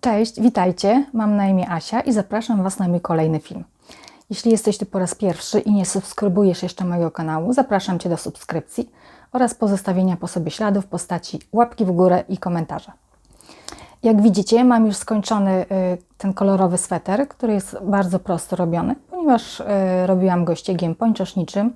Cześć, witajcie. Mam na imię Asia i zapraszam Was na mój kolejny film. Jeśli jesteś tu po raz pierwszy i nie subskrybujesz jeszcze mojego kanału, zapraszam Cię do subskrypcji oraz pozostawienia po sobie śladów w postaci łapki w górę i komentarza. Jak widzicie, mam już skończony y, ten kolorowy sweter, który jest bardzo prosto robiony, ponieważ y, robiłam go ściegiem pończoszniczym,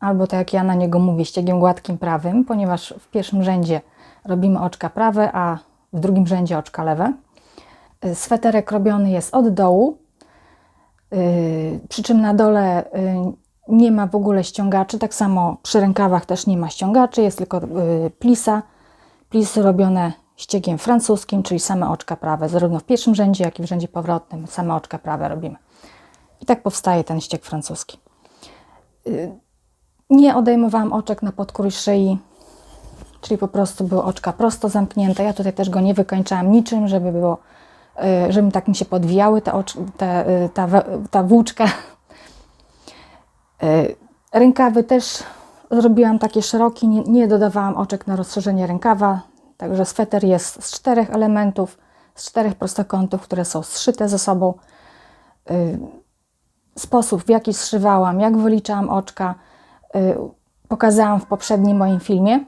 albo tak jak ja na niego mówię, ściegiem gładkim prawym, ponieważ w pierwszym rzędzie robimy oczka prawe, a w drugim rzędzie oczka lewe. Y, Sweterek robiony jest od dołu, yy, przy czym na dole yy, nie ma w ogóle ściągaczy, tak samo przy rękawach też nie ma ściągaczy, jest tylko plisa. Plisy robione ściegiem francuskim, czyli same oczka prawe, zarówno w pierwszym rzędzie, jak i w rzędzie powrotnym same oczka prawe robimy. I tak powstaje ten ścieg francuski. Nie odejmowałam oczek na podkór szyi, czyli po prostu były oczka prosto zamknięte. Ja tutaj też go nie wykończałam niczym, żeby było, y, żeby tak mi się podwijały te te, y, ta, ta włóczka. Y, Rękawy też zrobiłam takie szerokie, nie, nie dodawałam oczek na rozszerzenie rękawa, także sweter jest z czterech elementów, z czterech prostokątów, które są zszyte ze sobą. Sposób, w jaki zszywałam, jak wyliczałam oczka, pokazałam w poprzednim moim filmie.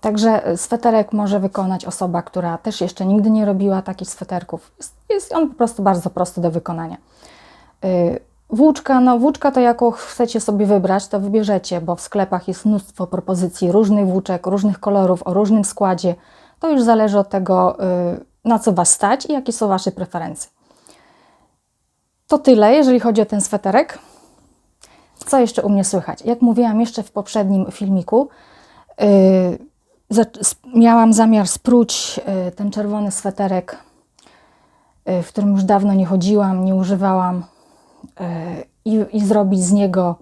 Także y, sweterek może wykonać osoba, która też jeszcze nigdy nie robiła takich sweterków. Jest, jest on po prostu bardzo prosty do wykonania. Y, Włóczka, no włóczka to jaką chcecie sobie wybrać, to wybierzecie, bo w sklepach jest mnóstwo propozycji różnych włóczek, różnych kolorów, o różnym składzie. To już zależy od tego, y, na co Was stać i jakie są Wasze preferencje. To tyle, jeżeli chodzi o ten sweterek. Co jeszcze u mnie słychać? Jak mówiłam jeszcze w poprzednim filmiku, s- miałam zamiar spróć yy, ten czerwony sweterek, yy, w którym już dawno nie chodziłam, nie używałam, i, i zrobić z niego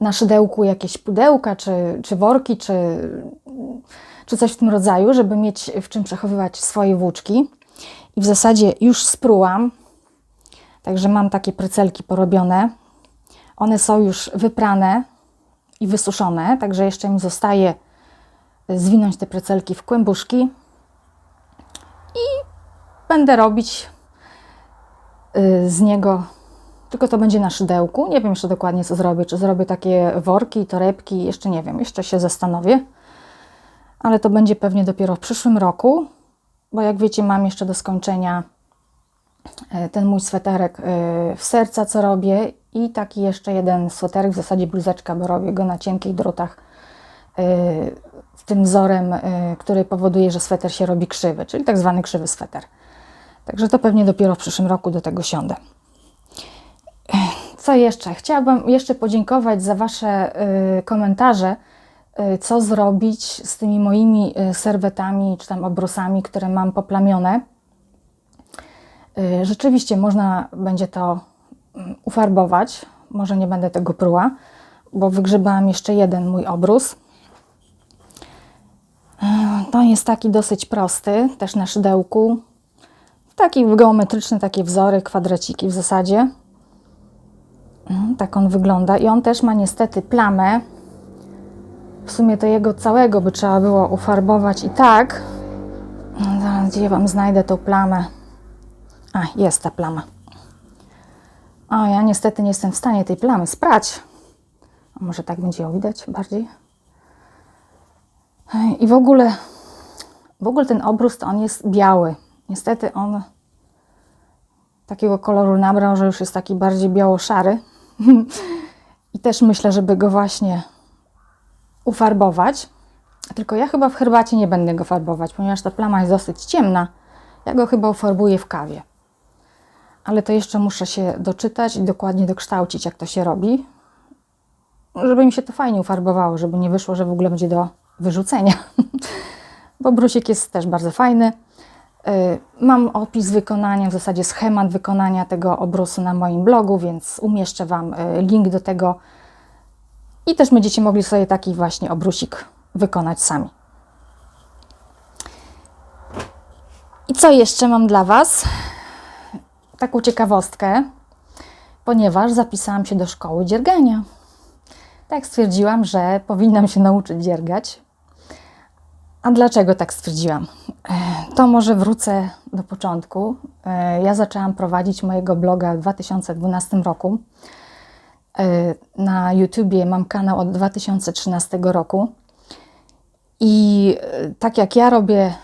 na szydełku jakieś pudełka, czy, czy worki, czy, czy coś w tym rodzaju, żeby mieć w czym przechowywać swoje włóczki. I w zasadzie już sprułam, także mam takie precelki porobione. One są już wyprane i wysuszone, także jeszcze mi zostaje zwinąć te precelki w kłębuszki i będę robić y, z niego, tylko to będzie na szydełku. Nie wiem jeszcze dokładnie co zrobię, czy zrobię takie worki, torebki, jeszcze nie wiem, jeszcze się zastanowię. Ale to będzie pewnie dopiero w przyszłym roku, bo jak wiecie mam jeszcze do skończenia e, ten mój sweterek e, w serca, co robię i taki jeszcze jeden sweterek, w zasadzie bluzeczka, bo robię go na cienkich drutach z tym wzorem, e, który powoduje, że sweter się robi krzywy, czyli tak zwany krzywy sweter. Także to pewnie dopiero w przyszłym roku do tego siądę. Co jeszcze? Chciałabym jeszcze podziękować za Wasze y, komentarze, y, co zrobić z tymi moimi y, serwetami czy tam obrusami, które mam poplamione. Y, Rzeczywiście można będzie to ufarbować. Może nie będę tego pruła, bo wygrzebałam jeszcze jeden mój obrus. Y, To jest taki dosyć prosty, też na szydełku. Taki geometryczny, takie wzory, kwadraciki w zasadzie. Mm, Tak on wygląda i on też ma niestety plamę. W sumie to jego całego by trzeba było ufarbować i tak. Zaraz gdzie Wam znajdę tą plamę. A, jest ta plama. O, ja niestety nie jestem w stanie tej plamy sprać. A może tak będzie ją widać bardziej? Ej, I w ogóle, w ogóle ten obrus to on jest biały. Niestety on takiego koloru nabrał, że już jest taki bardziej biało-szary. I też myślę, żeby go właśnie ufarbować. Tylko ja chyba w herbacie nie będę go farbować, ponieważ ta plama jest dosyć ciemna. Ja go chyba ufarbuję w kawie. Ale to jeszcze muszę się doczytać i dokładnie dokształcić, jak to się robi. Żeby mi się to fajnie ufarbowało, żeby nie wyszło, że w ogóle będzie do wyrzucenia. Bo brusik jest też bardzo fajny. Y, Mam opis wykonania, w zasadzie schemat wykonania tego obrusu na moim blogu, więc umieszczę Wam y, link do tego. I też będziecie mogli sobie taki właśnie obrusik wykonać sami. I co jeszcze mam dla Was? Taką ciekawostkę, ponieważ zapisałam się do szkoły dziergania. tak stwierdziłam, że powinnam się nauczyć dziergać. A dlaczego tak stwierdziłam? E, To może wrócę do początku. E, Ja zaczęłam prowadzić mojego bloga w 2012 roku. E, Na YouTubie mam kanał od 2013 roku. I tak jak ja robię,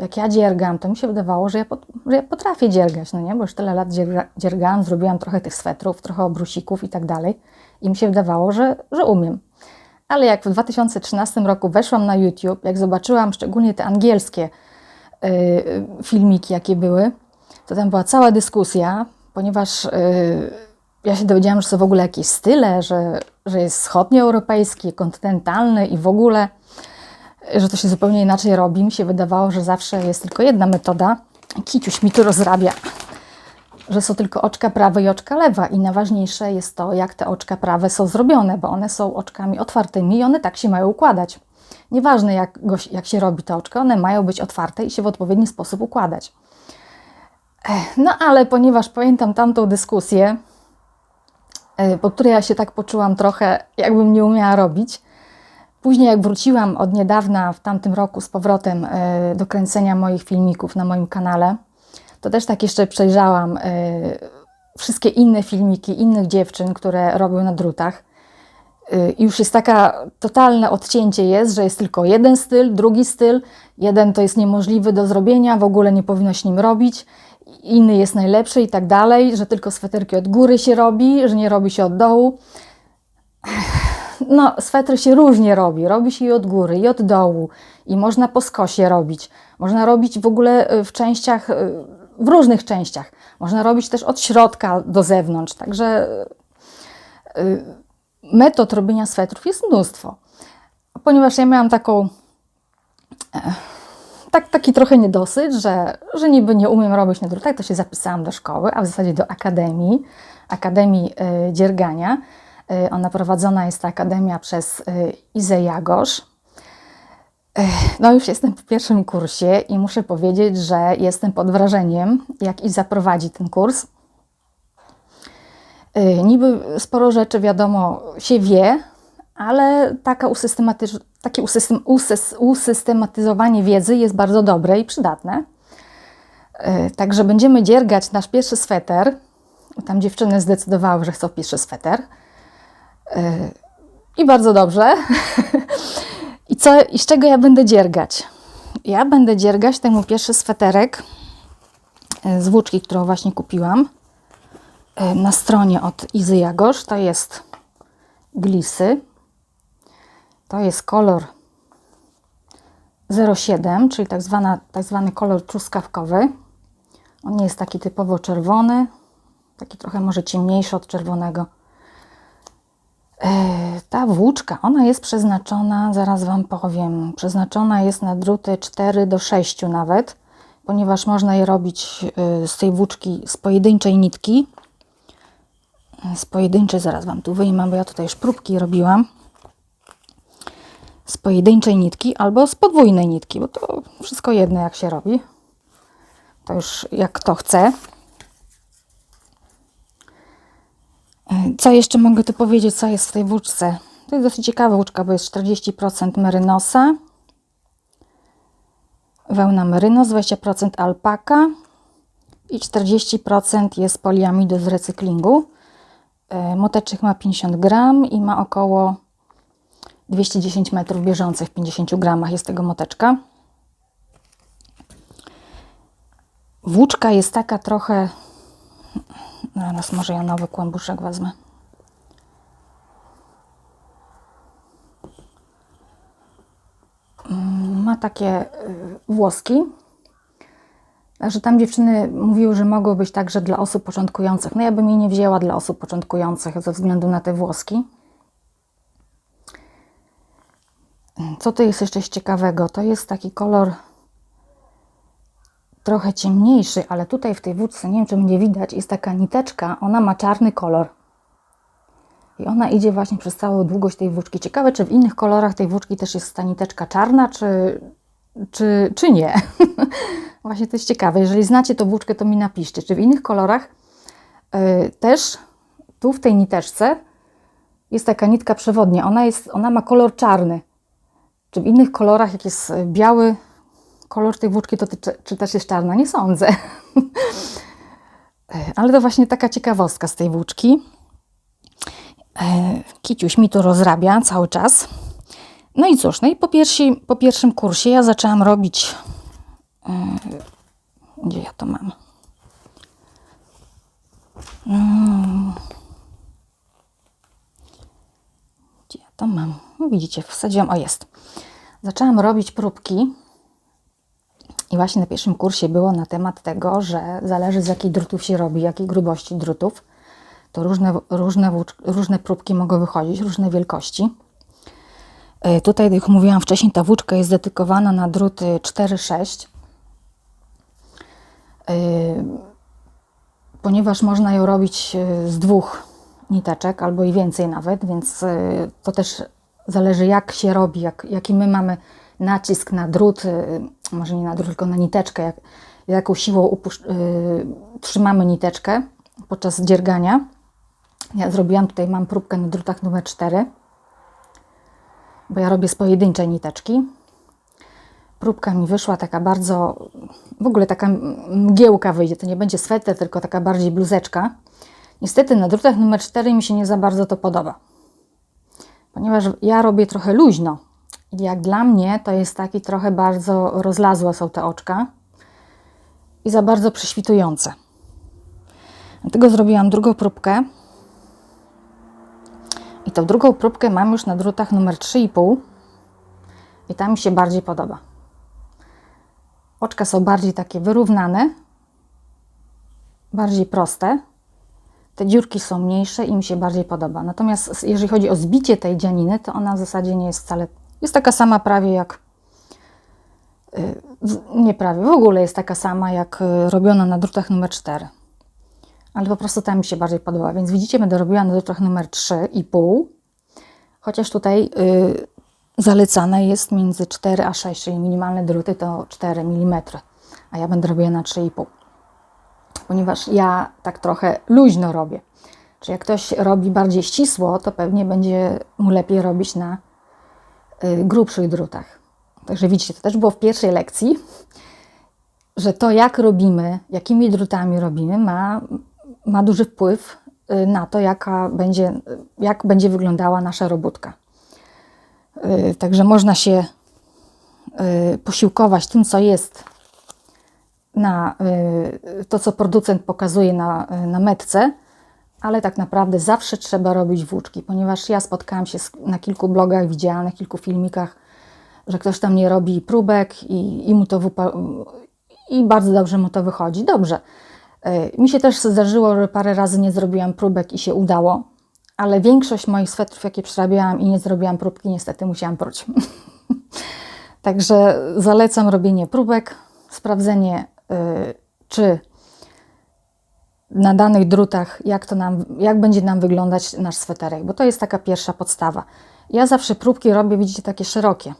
jak ja dziergam, to mi się wydawało, że ja, pot, że ja potrafię dziergać, no nie? Bo już tyle lat dzierga, dziergałam, zrobiłam trochę tych swetrów, trochę obrusików i tak dalej. I mi się wydawało, że, że umiem. Ale jak w 2013 roku weszłam na YouTube, jak zobaczyłam szczególnie te angielskie y, filmiki, jakie były, to tam była cała dyskusja, ponieważ y, ja się dowiedziałam, że są w ogóle jakieś style, że, że jest wschodnioeuropejski, kontynentalny i w ogóle, że to się zupełnie inaczej robi. Mi się wydawało, że zawsze jest tylko jedna metoda. Kiciuś mi tu rozrabia że są tylko oczka prawe i oczka lewa i najważniejsze jest to, jak te oczka prawe są zrobione, bo one są oczkami otwartymi i one tak się mają układać. Nieważne jak, go, jak się robi te oczka, one mają być otwarte i się w odpowiedni sposób układać. No ale ponieważ pamiętam tamtą dyskusję, e, po której ja się tak poczułam trochę, jakbym nie umiała robić, Później, jak wróciłam od niedawna w tamtym roku z powrotem e, do kręcenia moich filmików na moim kanale, to też tak jeszcze przejrzałam y, wszystkie inne filmiki innych dziewczyn, które robią na drutach. Y, I już jest taka totalne odcięcie jest, że jest tylko jeden styl, drugi styl. Jeden to jest niemożliwy do zrobienia, w ogóle nie powinno się nim robić. Inny jest najlepszy i tak dalej, że tylko sweterki od góry się robi, że nie robi się od dołu. No, swetry się różnie robi. Robi się i od góry, i od dołu. I można po skosie robić. Można robić w ogóle y, w częściach, y, w różnych częściach. Można robić też od środka do zewnątrz. Także y, metod robienia swetrów jest mnóstwo. Ponieważ ja miałam taką, e, tak, taki trochę niedosyt, że, że niby nie umiem robić na drutach, to się zapisałam do szkoły, a w zasadzie do akademii, Akademii y, Dziergania. Y, Ona prowadzona jest ta akademia przez y, Izę Jagosz. Y, No już jestem po pierwszym kursie i muszę powiedzieć, że jestem pod wrażeniem, jak Iza prowadzi ten kurs. Niby sporo rzeczy wiadomo się wie, ale taka usystematyz- takie usystem- usys- usystematyzowanie wiedzy jest bardzo dobre i przydatne. Także będziemy dziergać nasz pierwszy sweter. Tam dziewczyny zdecydowały, że chcą pierwszy sweter. I bardzo dobrze. I, co, I z czego ja będę dziergać? Ja będę dziergać ten mój pierwszy sweterek y, z włóczki, którą właśnie kupiłam y, na stronie od Izy Jagosz. To jest glisy. To jest kolor 07, czyli tak, zwana, tak zwany kolor truskawkowy. On nie jest taki typowo czerwony, taki trochę może ciemniejszy od czerwonego. E, Ta włóczka, ona jest przeznaczona, zaraz Wam powiem, przeznaczona jest na druty 4 do 6 nawet, ponieważ można je robić y, z tej włóczki z pojedynczej nitki. Z pojedynczej, zaraz Wam tu wyjmę, bo ja tutaj już próbki robiłam. Z pojedynczej nitki albo z podwójnej nitki, bo to wszystko jedno jak się robi. To już jak kto chce. Co jeszcze mogę tu powiedzieć, co jest w tej włóczce? To jest dosyć ciekawa włóczka, bo jest 40% merynosa, wełna merynos, 20% alpaka i 40% jest poliamidu z recyklingu. E, Moteczek ma 50 gram i ma około 210 metrów bieżących w 50 gramach jest tego moteczka. Włóczka jest taka trochę Zaraz może ja nowy kłębuszek wezmę. Mm, Ma takie y, włoski. Także tam dziewczyny mówiły, że mogły być także dla osób początkujących. No ja bym jej nie wzięła dla osób początkujących ze względu na te włoski. Co to jest jeszcze ciekawego? To jest taki kolor trochę ciemniejszy, ale tutaj w tej wódce, nie wiem czy będzie widać, jest taka niteczka, ona ma czarny kolor. I ona idzie właśnie przez całą długość tej włóczki. Ciekawe, czy w innych kolorach tej włóczki też jest ta niteczka czarna, czy, czy, czy nie. właśnie to jest ciekawe. Jeżeli znacie tą włóczkę, to mi napiszcie, czy w innych kolorach yy, też tu w tej niteczce jest taka nitka przewodnia. Ona, jest, ona ma kolor czarny. Czy w innych kolorach, jak jest e, biały kolor tej włóczki, to czy, czy też jest czarna? Nie sądzę. E, Ale to właśnie taka ciekawostka z tej włóczki. E, Kiciuś mi to rozrabia cały czas. No i cóż, no i po, pierwsi, po pierwszym kursie ja zaczęłam robić. e, Gdzie ja to mam? Mm. Gdzie ja to mam? No widzicie, wsadziłam, o jest. Zaczęłam robić próbki i właśnie na pierwszym kursie było na temat tego, że zależy z jakich drutów się robi, jakiej grubości drutów. To różne, różne, różne próbki mogą wychodzić, różne wielkości. E, Tutaj, jak mówiłam wcześniej, ta włóczka jest dedykowana na druty 4-6. E, Ponieważ można ją robić e, z dwóch niteczek albo i więcej nawet, więc to też zależy jak się robi, jak, jaki my mamy nacisk na drut, może nie na drut, tylko na niteczkę, jak, jaką siłą e, trzymamy niteczkę podczas dziergania. Ja zrobiłam tutaj, mam próbkę na drutach numer 4, bo ja robię z pojedynczej niteczki. Próbka mi wyszła taka bardzo, w ogóle taka mgiełka wyjdzie, to nie będzie sweter, tylko taka bardziej bluzeczka. Niestety na drutach numer 4 mi się nie za bardzo to podoba, ponieważ ja robię trochę luźno. Jak dla mnie to jest taki trochę bardzo rozlazłe są te oczka i za bardzo prześwitujące. Dlatego zrobiłam drugą próbkę. I tą drugą próbkę mam już na drutach numer 3,5 i ta mi się bardziej podoba. Oczka są bardziej takie wyrównane, bardziej proste. Te dziurki są mniejsze i mi się bardziej podoba. Natomiast jeżeli chodzi o zbicie tej dzianiny, to ona w zasadzie nie jest wcale. Jest taka sama prawie jak. y, Nie prawie, w ogóle jest taka sama jak y, robiona na drutach numer 4. Ale po prostu ta mi się bardziej podoba. Więc widzicie, będę robiła na drutach numer 3,5. Chociaż tutaj y, zalecane jest między 4 a 6, czyli minimalne druty to 4 mm, a ja będę robiła na 3,5. Ponieważ ja tak trochę luźno robię. Czy jak ktoś robi bardziej ścisło, to pewnie będzie mu lepiej robić na grubszych drutach. Także widzicie, to też było w pierwszej lekcji, że to jak robimy, jakimi drutami robimy, ma, ma duży wpływ y, na to, jaka będzie, jak będzie wyglądała nasza robótka. Y, Także można się y, posiłkować tym, co jest na y, to, co producent pokazuje na, y, na metce, ale tak naprawdę zawsze trzeba robić włóczki, ponieważ ja spotkałam się na kilku blogach, widziałam na kilku filmikach, że ktoś tam nie robi próbek i, i mu to i bardzo dobrze mu to wychodzi. Dobrze. Y, Mi się też zdarzyło, że parę razy nie zrobiłam próbek i się udało, ale większość moich swetrów, jakie przerabiałam i nie zrobiłam próbki, niestety musiałam pruć. Także zalecam robienie próbek, sprawdzenie, y, czy na danych drutach, jak, to nam, jak będzie nam wyglądać nasz sweterek, bo to jest taka pierwsza podstawa. Ja zawsze próbki robię, widzicie, takie szerokie.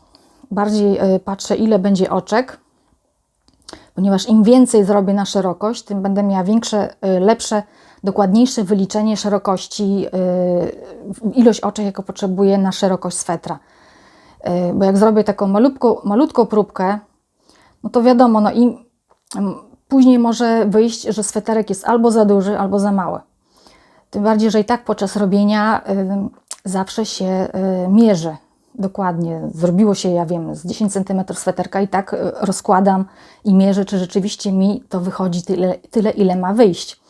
Bardziej y, patrzę, ile będzie oczek, ponieważ im więcej zrobię na szerokość, tym będę miała większe, y, lepsze, dokładniejsze wyliczenie szerokości, y, ilość oczek, jaką potrzebuję na szerokość swetra. Bo jak zrobię taką malutką, malutką próbkę, no to wiadomo, no i mm, później może wyjść, że sweterek jest albo za duży, albo za mały. Tym bardziej, że i tak podczas robienia y, zawsze się y, mierzy dokładnie. Zrobiło się, ja wiem, z 10 cm sweterka i tak y, rozkładam i mierzę, czy rzeczywiście mi to wychodzi tyle, tyle ile ma wyjść.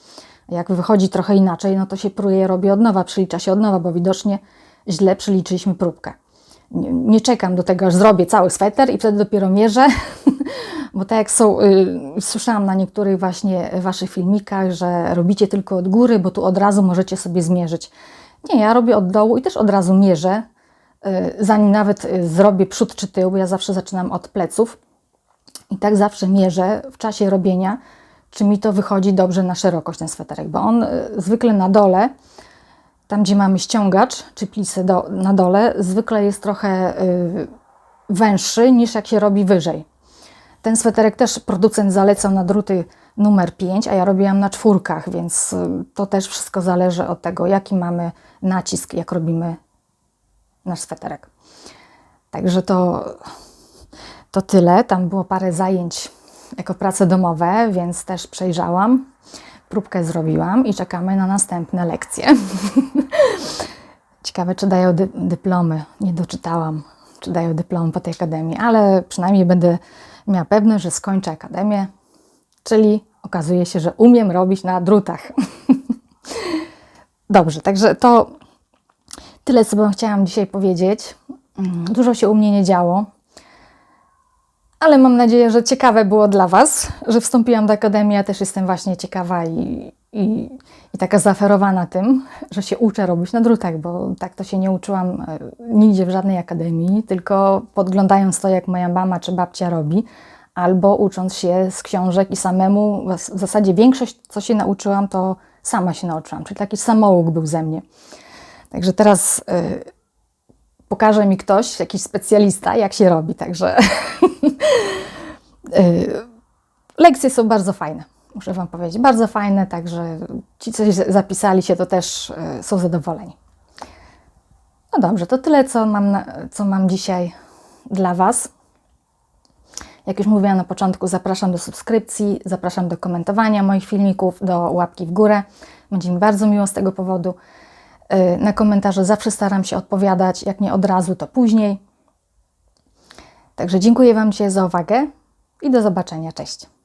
Jak wychodzi trochę inaczej, no to się pruje, robi od nowa, przelicza się od nowa, bo widocznie źle przeliczyliśmy próbkę. Nie, nie czekam do tego, aż zrobię cały sweter i wtedy dopiero mierzę, bo tak jak są, y, słyszałam na niektórych właśnie Waszych filmikach, że robicie tylko od góry, bo tu od razu możecie sobie zmierzyć. Nie, ja robię od dołu i też od razu mierzę, y, zanim nawet y, zrobię przód czy tył, bo ja zawsze zaczynam od pleców. I tak zawsze mierzę w czasie robienia, czy mi to wychodzi dobrze na szerokość ten sweterek, bo on y, zwykle na dole, tam gdzie mamy ściągacz czy plisę do, na dole, zwykle jest trochę y, węższy niż jak się robi wyżej. Ten sweterek też producent zalecał na druty numer 5, a ja robiłam na czwórkach, więc y, to też wszystko zależy od tego, jaki mamy nacisk, jak robimy nasz sweterek. Także to, to tyle. Tam było parę zajęć jako prace domowe, więc też przejrzałam. Próbkę zrobiłam i czekamy na następne lekcje. Ciekawe, czy dają dy dyplomy. Nie doczytałam, czy dają dyplomy po tej akademii, ale przynajmniej będę miała pewność, że skończę akademię, czyli okazuje się, że umiem robić na drutach. Dobrze, także to tyle, co bym chciałam dzisiaj powiedzieć. Mm, Dużo się u mnie nie działo, ale mam nadzieję, że ciekawe było dla Was, że wstąpiłam do akademii. Ja też jestem właśnie ciekawa i, i, i taka zaoferowana tym, że się uczę robić na drutach, bo tak to się nie uczyłam e, nigdzie w żadnej akademii, tylko podglądając to, jak moja mama czy babcia robi, albo ucząc się z książek i samemu. W zasadzie większość, co się nauczyłam, to sama się nauczyłam, czyli taki samouk był ze mnie. Także teraz y, pokaże mi ktoś, jakiś specjalista, jak się robi. Także y, lekcje są bardzo fajne, muszę Wam powiedzieć. Bardzo fajne, także ci, co zapisali się, to też y, są zadowoleni. No dobrze, to tyle, co mam, na, co mam dzisiaj dla Was. Jak już mówiłam na początku, zapraszam do subskrypcji, zapraszam do komentowania moich filmików, do łapki w górę. Będzie mi bardzo miło z tego powodu. Yy, Na komentarze zawsze staram się odpowiadać, jak nie od razu, to później. Także dziękuję Wam dzisiaj za uwagę i do zobaczenia. Cześć.